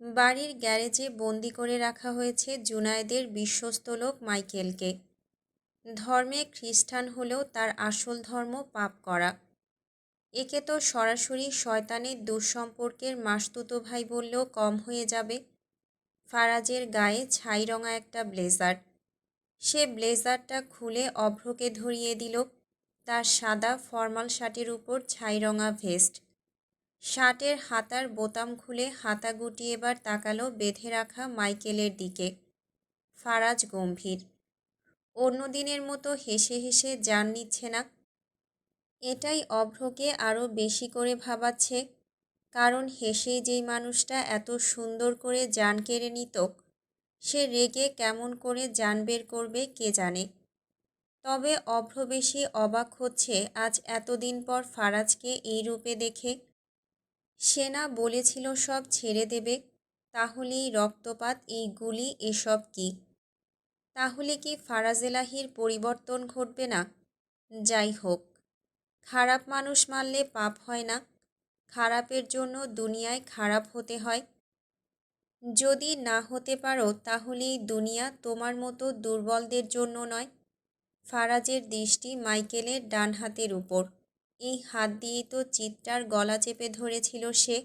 বাড়ির গ্যারেজে বন্দি করে রাখা হয়েছে জুনায়েদের বিশ্বস্ত লোক মাইকেলকে। ধর্মে খ্রিস্টান হলেও তার আসল ধর্ম পাপ করা। একে তো সরাসরি শয়তানের দুঃসম্পর্কের মাসতুতো ভাই বললেও কম হয়ে যাবে। ফারাজের গায়ে ছাইরঙা একটা ব্লেজার। সে ব্লেজারটা খুলে অভ্রকে ধরিয়ে দিল। তার সাদা ফর্মাল শার্টের উপর ছাইরঙা ভেস্ট। শার্টের হাতার বোতাম খুলে হাতা গুটিয়ে এবার তাকালো বেঁধে রাখা মাইকেলের দিকে। ফারাজ গম্ভীর। অন্য দিনের মতো হেসে হেসে জান নিচ্ছে না। এটাই অভ্রকে আরও বেশি করে ভাবাচ্ছে। কারণ হেসেই যেই মানুষটা এত সুন্দর করে জান কেড়ে নিত, সে রেগে কেমন করে জান বের করবে কে জানে। তবে অভ্র বেশি অবাক হচ্ছে আজ এতদিন পর ফারাজকে এই রূপে দেখে। সেনা বলেছিল, সব ছেড়ে দেবে, তাহলেই রক্তপাত, এই গুলি, এসব কি? তাহলে কি ফারাজেলাহির পরিবর্তন ঘটবে না? যাই হোক, খারাপ মানুষ মারলে পাপ হয় না, খারাপের জন্য দুনিয়ায় খারাপ হতে হয়। যদি না হতে পারো, তাহলেই দুনিয়া তোমার মতো দুর্বলদের জন্য নয়। ফারাজের দৃষ্টি মাইকেলের ডান হাতের উপর। এই হাত দিয়েই তো চিত্রার গলা চেপে ধরেছিল সে।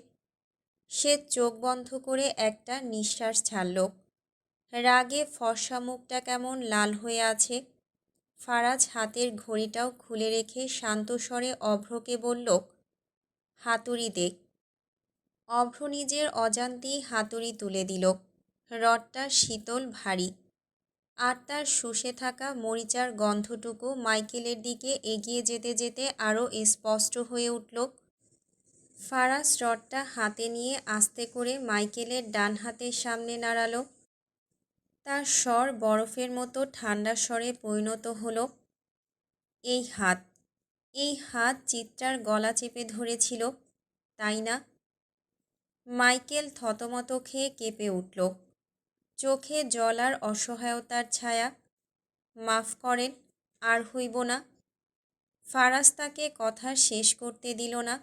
সে চোখ বন্ধ করে একটা নিঃশ্বাস ছাড়ল। রাগে ফর্সা মুখটা কেমন লাল হয়ে আছে। ফারাজ হাতের ঘড়িটাও খুলে রেখে শান্ত স্বরে অভ্রকে বলল, হাতুড়ি দেখ। অভ্র নিজের অজান্তেই হাতুড়ি তুলে দিল। রডটা শীতল ভারী। আর তার শুষে থাকা মরিচার গন্ধটুকু মাইকেলের দিকে এগিয়ে যেতে যেতে আরও স্পষ্ট হয়ে উঠল ফারাস রডটা হাতে নিয়ে আস্তে করে মাইকেলের ডান হাতের সামনে নাড়ালো। তার স্বর বরফের মতো ঠান্ডা স্বরে পরিণত হলো, এই হাত এই হাত চিত্রার গলা চেপে ধরেছিল, তাই না? মাইকেল থতমত খেয়ে কেঁপে উঠল। চোখে জল আর অসহায়তার ছায়া। মাফ করেন, আর হইব না। ফারাজ তাকে কথা শেষ করতে দিল না।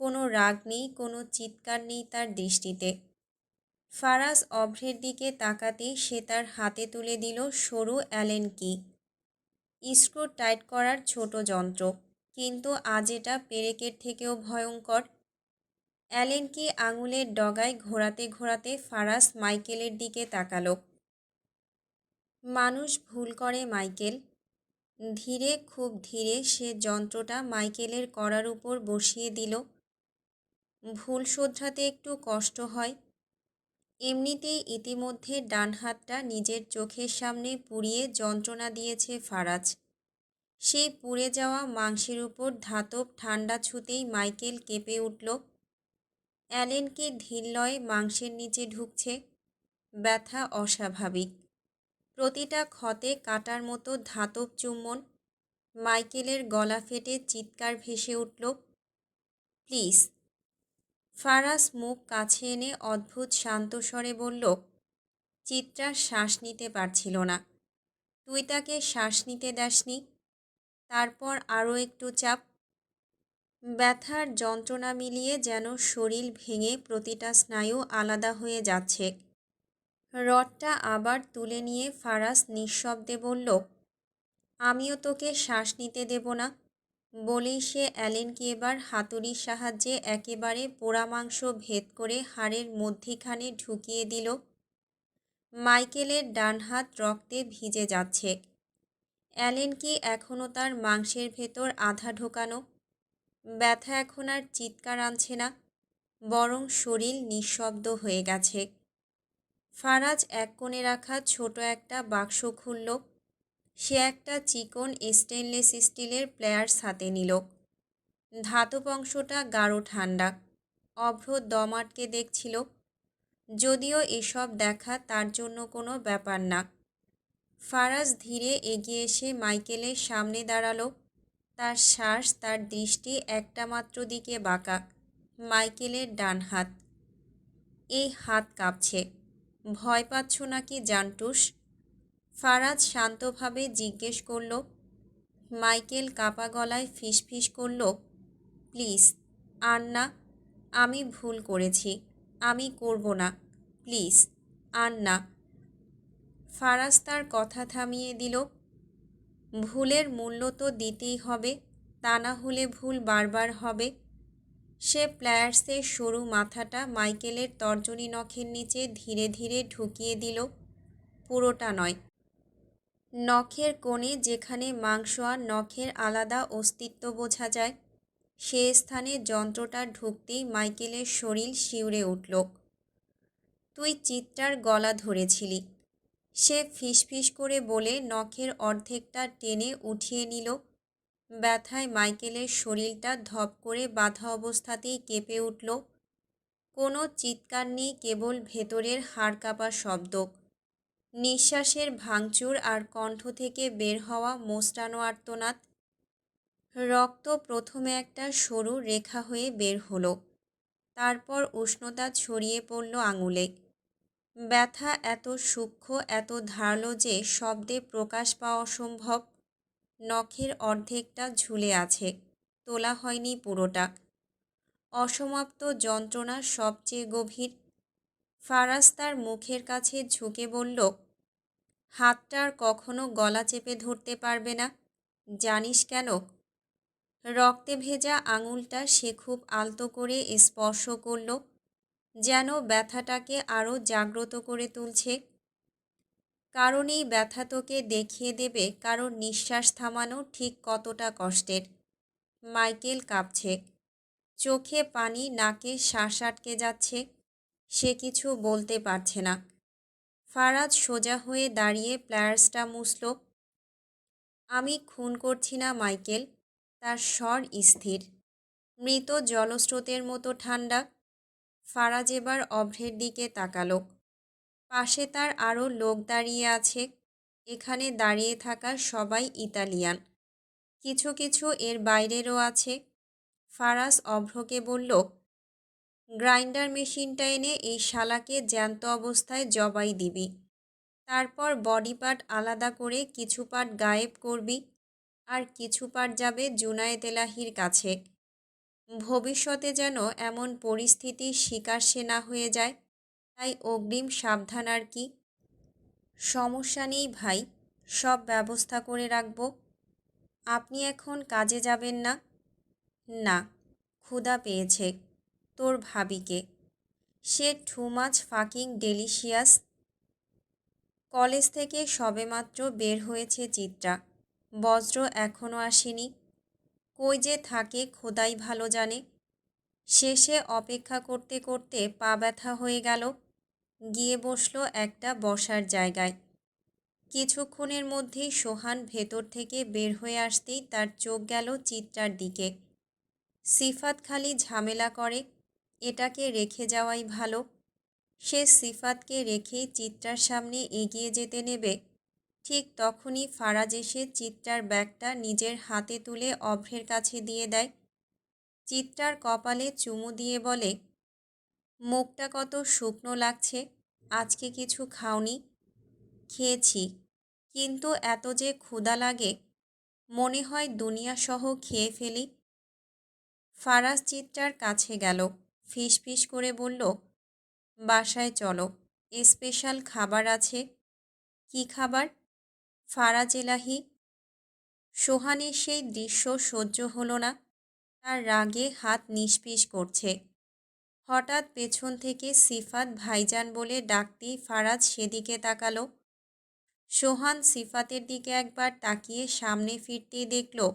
কোনো রাগ নেই, কোনো চিৎকার নেই তার দৃষ্টিতে। ফারাজ অভ্রের দিকে তাকাতেই সে তার হাতে তুলে দিল সরু অ্যালেন কি। স্ক্রু টাইট করার ছোট যন্ত্র, কিন্তু আজ এটা পেরেকের থেকেও ভয়ঙ্কর। অ্যালেন কি আঙুলের ডগায় ঘোরাতে ঘোরাতে ফারাস মাইকেলের দিকে তাকালো? মানুষ ভুল করে, মাইকেল। ধীরে, খুব ধীরে সে যন্ত্রটা মাইকেলের করার উপর বসিয়ে দিল। ভুল শোধরাতে একটু কষ্ট হয়। এমনিতেই ইতিমধ্যে ডান হাতটা নিজের চোখের সামনে পুড়িয়ে যন্ত্রণা দিয়েছে ফারাজ। সেই পুড়ে যাওয়া মাংসের উপর ধাতব ঠান্ডা ছুতেই মাইকেল কেঁপে উঠল। অ্যালেনকে ধীরলয়ে মাংসের নিচে ঢুকছে। ব্যথা অস্বাভাবিক। প্রতিটা ক্ষতে কাটার মতো ধাতব চুম্বন। মাইকেলের গলা ফেটে চিৎকার ভেসে উঠল, প্লিজ। ফারাস মুখ কাছে এনে অদ্ভুত শান্ত স্বরে বলল, চিত্রা, শ্বাস নিতে পারছিল না। তুই তাকে শ্বাস নিতে দাসনি। তারপর আরও একটু চাপ। ব্যথার যন্ত্রণা মিলিয়ে যেন শরীর ভেঙে প্রতিটা স্নায়ু আলাদা হয়ে যাচ্ছে। রডটা আবার তুলে নিয়ে ফারাস নিঃশব্দে বলল, আমিও তোকে শ্বাস নিতে দেব না। বলেই সে অ্যালেনকে এবার হাতুড়ির সাহায্যে একেবারে পোড়া মাংস ভেদ করে হাড়ের মধ্যিখানে ঢুকিয়ে দিল। মাইকেলের ডান হাত রক্তে ভিজে যাচ্ছে। অ্যালেন কি এখনও তার মাংসের ভেতর আধা ঢোকানো? ব্যথা এখন আর চিৎকার আনছে না, বরং শরীর নিঃশব্দ হয়ে গেছে। ফারাজ এক কোণে রাখা ছোট একটা বাক্স খুলল। সে একটা চিকন স্টেনলেস স্টিলের প্লেয়ার্স হাতে নিল। ধাতব অংশটা গাঢ় ঠান্ডা, অভ্র দম আটকে দেখছিল। যদিও এসব দেখা তার জন্য কোনো ব্যাপার না। ফারাজ ধীরে এগিয়ে এসে মাইকেলের সামনে দাঁড়াল। তার শ্বাস, তার দৃষ্টি একটা মাত্র দিকে বাঁকা। মাইকেলের ডান হাত। এই হাত কাঁপছে। ভয় পাচ্ছ নাকি, জান্টুস? ফারাজ শান্তভাবে জিজ্ঞেস করল। মাইকেল কাপা গলায় ফিসফিস করল। প্লিজ, আর না, আমি ভুল করেছি। আমি করব না। প্লিজ, আর না। ফারাজ তার কথা থামিয়ে দিল। ভুলের মূল্য তো দিতেই হবে, তা না হলে ভুল বারবার হবে। সে প্লায়ার্সের সরু মাথাটা মাইকেলের তর্জনী নখের নিচে ধীরে ধীরে ঢুকিয়ে দিল, পুরোটা নয়। নখের কোণে যেখানে মাংস আর নখের আলাদা অস্তিত্ব বোঝা যায়, সে স্থানে যন্ত্রটা ঢুকতেই মাইকেলের শরীর শিউরে উঠল। তুই চিত্রার গলা ধরেছিলি সে ফিসফিস করে বলে নখের অর্ধেকটা টেনে উঠিয়ে নিল। ব্যথায় মাইকেলের শরীরটা ধপ করে বাধা অবস্থাতেই কেঁপে উঠল। কোনো চিৎকার নেই, কেবল ভেতরের হাড় কাঁপা শব্দ। নিঃশ্বাসের ভাঙচুর আর কণ্ঠ থেকে বের হওয়া মোস্টানো আর্তনাদ। রক্ত প্রথমে একটা সরু রেখা হয়ে বের হলো। তারপর উষ্ণতা ছড়িয়ে পড়ল আঙুলে। ব্যথা এত সূক্ষ্ম, এত ধারালো যে শব্দে প্রকাশ পাওয়া অসম্ভব। নখের অর্ধেকটা ঝুলে আছে, তোলা হয়নি পুরোটা। অসমাপ্ত যন্ত্রণা সবচেয়ে গভীর। ফারাজ তার মুখের কাছে ঝুঁকে বলল হাতটার কখনো গলা চেপে ধরতে পারবে না। জানিস কেন? রক্তে ভেজা আঙুলটা সে খুব আলতো করে স্পর্শ করল। যেন ব্যথাটাকে আরও জাগ্রত করে তুলছে। কারণ এই ব্যথা তোকে দেখিয়ে দেবে কারণ নিঃশ্বাস থামানো ঠিক কতটা কষ্টের। মাইকেল কাঁপছে। চোখে পানি নাকে শ্বাস আটকে যাচ্ছে। সে কিছু বলতে পারছে না। ফারাজ সোজা হয়ে দাঁড়িয়ে প্লেয়ার্সটা মুছল। আমি খুন করছি না, মাইকেল। তার স্বর স্থির। মৃত জলস্রোতের মতো ঠান্ডা। ফারাজ এবার অভ্রের দিকে তাকালো। পাশে তার আরও লোক দাঁড়িয়ে আছে। এখানে দাঁড়িয়ে থাকা সবাই ইতালিয়ান। কিছু কিছু এর বাইরেরও আছে। ফারাজ অভ্রকে বলল, গ্রাইন্ডার মেশিনটা এনে এই শালাকে জ্যান্ত অবস্থায় জবাই দিবি। তারপর বডি পার্ট আলাদা করে কিছু পার্ট গায়েব করবি। আর কিছু পার্ট যাবে জুনায়েদ এলাহির কাছে। ভবিষ্যতে যেন এমন পরিস্থিতির শিকার সে না হয়ে যায়। তাই অগ্রিম সাবধান আর কি। সমস্যা নেই ভাই, সব ব্যবস্থা করে রাখব। আপনি এখন কাজে যাবেন না? না, ক্ষুধা পেয়েছে তোর ভাবিকে। সে too much fucking delicious college থেকে সবেমাত্র বের হয়েছে চিত্রা। বজ্র এখনও আসেনি। কই যে থাকে খোদাই ভালো জানে। শেষে অপেক্ষা করতে করতে পা ব্যথা হয়ে গেল। গিয়ে বসল একটা বসার জায়গায়। কিছুক্ষণের মধ্যেই সোহান ভেতর থেকে বের হয়ে আসতেই তার চোখ গেল চিত্রার দিকে। সিফাত খালি ঝামেলা করে, এটাকে রেখে যাওয়াই ভালো। সে সিফাতকে রেখেই চিত্রার সামনে এগিয়ে যেতে নেবে। ঠিক তখনই ফারাজ এসে চিত্রার ব্যাগটা নিজের হাতে তুলে অভ্রের কাছে দিয়ে দেয়। চিত্রার কপালে চুমু দিয়ে বলে, মুখটা কত শুকনো লাগছে, আজকে কিছু খাওনি। খেয়েছি, কিন্তু এত যে ক্ষুধা লাগে, মনে হয় দুনিয়াসহ খেয়ে ফেলি ফারাজ চিত্রার কাছে গেল ফিস করে বলল, বাসায় চলো, স্পেশাল খাবার আছে। কি খাবার? ফারাজ এলাহি সোহানের সেই দৃশ্য সহ্য হলো না, তার রাগে হাত নিষ্পিস করছে। হঠাৎ পেছন থেকে সিফাত ভাইজান বলে ডাকতেই ফারাজ সেদিকে তাকালো। সোহান সিফাতের দিকে একবার তাকিয়ে সামনে ফিরতেই দেখল,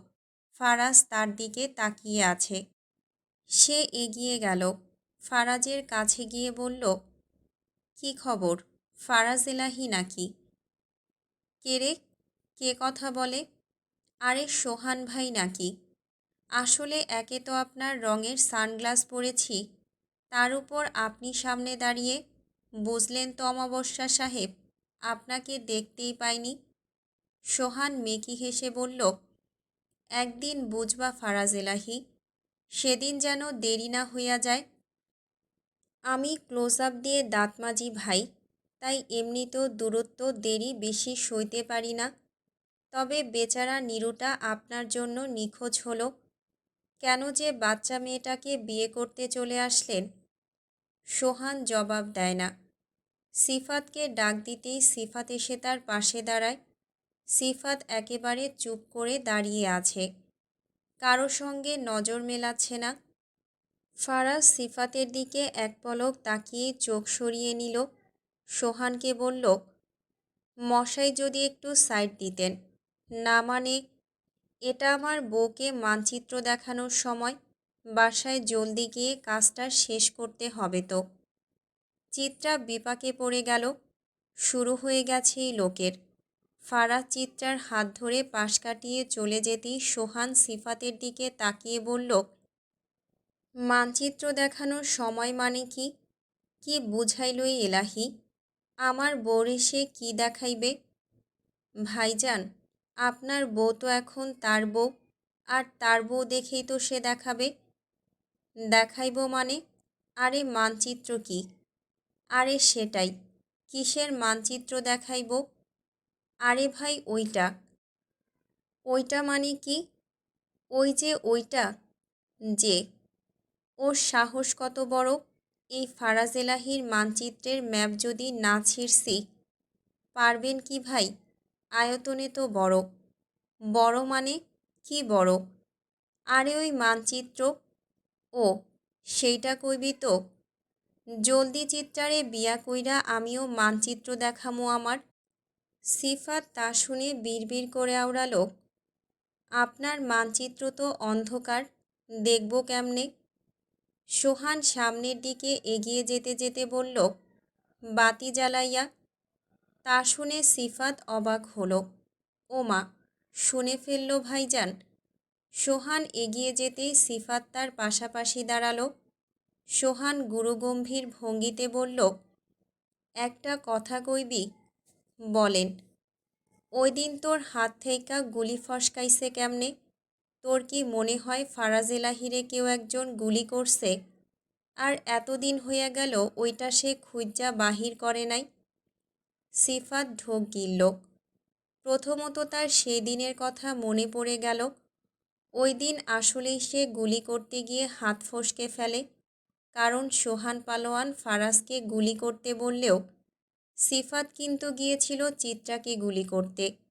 ফারাজ তার দিকে তাকিয়ে আছে। সে এগিয়ে গেল, ফারাজের কাছে গিয়ে বলল, কি খবর? ফারাজ এলাহি নাকি? কে রে? কে কথা বলে? আরে সোহান ভাই নাকি? আসলে একে তো আপনার রঙের সানগ্লাস পরেছি। তার উপর আপনি সামনে দাঁড়িয়ে বুঝলেন তো অমাবস্যা সাহেব, আপনাকে দেখতেই পাইনি। সোহান মেকি হেসে বলল, একদিন বুঝবা ফারাজ এলাহি, সেদিন যেন দেরি না হইয়া যায়। আমি ক্লোজ আপ দিয়ে দাঁত মাজি ভাই তাই এমনিতেও দূরত্ব দেরি বেশি সইতে পারি না। তবে বেচারা নিরুটা আপনার জন্য নিখোঁজ হলো। কেন যে বাচ্চা মেয়েটাকে বিয়ে করতে চলে আসলেন? সোহান জবাব দেয় না। সিফাতকে ডাক দিতেই সিফাত এসে তার পাশে দাঁড়ায়। সিফাত একেবারে চুপ করে দাঁড়িয়ে আছে। কারও সঙ্গে নজর মেলাচ্ছে না। ফারাজ সিফাতের দিকে এক পলক তাকিয়ে চোখ সরিয়ে নিল। সোহানকে বলল, মশাই যদি একটু সাইড দিতেন। না মানে এটা আমার বউকে মানচিত্র দেখানোর সময় বাসায় জলদি গিয়ে কাজটা শেষ করতে হবে তো। চিত্রা বিপাকে পড়ে গেল। শুরু হয়ে গেছে এই লোকের। ফারাজ চিত্রার হাত ধরে পাশ কাটিয়ে চলে যেতেই সোহান সিফাতের দিকে তাকিয়ে বলল, মানচিত্র দেখানোর সময় মানে কি? কি বুঝাইল এলাহি? আমার বউর সে কী দেখাইবে? ভাইজান, আপনার বউ তো এখন তার বউ, আর তার বউ দেখেই তো সে দেখাবে। দেখাইব মানে? আরে মানচিত্র কি? আরে সেটাই, কিসের মানচিত্র দেখাইব? আরে ভাই ওইটা। ওইটা মানে কি? ওই যে ওইটা? যে, ওর সাহস কত বড়? এই ফারাজ এলাহির মানচিত্রের ম্যাপ যদি না ছিঁড়ছি, পারবেন কি ভাই? আয়তনে তো বড়। বড় মানে কি বড়? আরে ওই মানচিত্র। ও, সেইটা কইবি তো। জলদি চিত্রারে বিয়া কইরা আমিও মানচিত্র দেখামো আমার। সিফাত তা শুনে বিড়বিড় করে আওড়ালো। আপনার মানচিত্র তো অন্ধকার, দেখব কেমনে? সোহান সামনের দিকে এগিয়ে যেতে যেতে বলল, বাতি জ্বালাইয়া? তা শুনে সিফাত অবাক হলো। ওমা, শুনে ফেলল ভাইজান। সোহান এগিয়ে যেতেই সিফাত তার পাশাপাশি দাঁড়াল। সোহান গুরুগম্ভীর ভঙ্গিতে বলল, একটা কথা কইবি? বলেন, ওই দিন তোর হাত থেইকা গুলি ফসকাইছে কেমনে? তোর কি মনে হয় ফারাজ এলাহিরে কেউ একজন গুলি করছে? আর এতদিন হইয়া গেল, ওইটা সে খুঁজা বাহির করে নাই? সিফাত ঢোক গিলল। প্রথমত তার সেদিনের কথা মনে পড়ে গেল। ওই দিন আসলেই সে গুলি করতে গিয়ে হাত ফসকে ফেলে। কারণ সোহান পালোয়ান ফারাজকে গুলি করতে বললেও, সিফাত কিন্তু গিয়েছিল চিত্রাকে গুলি করতে।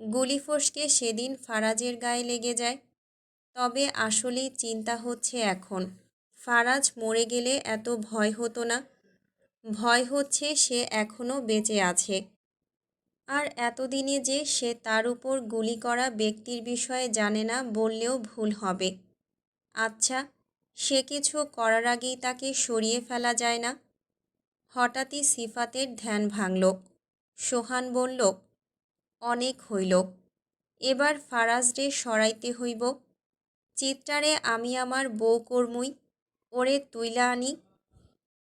গুলি ফসকে সেদিন ফারাজের গায়ে লেগে যায়। তবে আসলেই চিন্তা হচ্ছে এখন। ফারাজ মরে গেলে এত ভয় হতো না। ভয় হচ্ছে সে এখনও বেঁচে আছে। আর এতদিনে যে সে তার উপর গুলি করা ব্যক্তির বিষয়ে জানে না বললেও ভুল হবে। আচ্ছা সে কিছু করার আগেই তাকে সরিয়ে ফেলা যায় না। হঠাৎই সিফাতের ধ্যান ভাঙল। সোহান বলল অনেক হইল। এবার ফারাজরে সরাইতে হইব। চিত্রারে আমি আমার বউ কর্মুই ওরে তুইলা আনি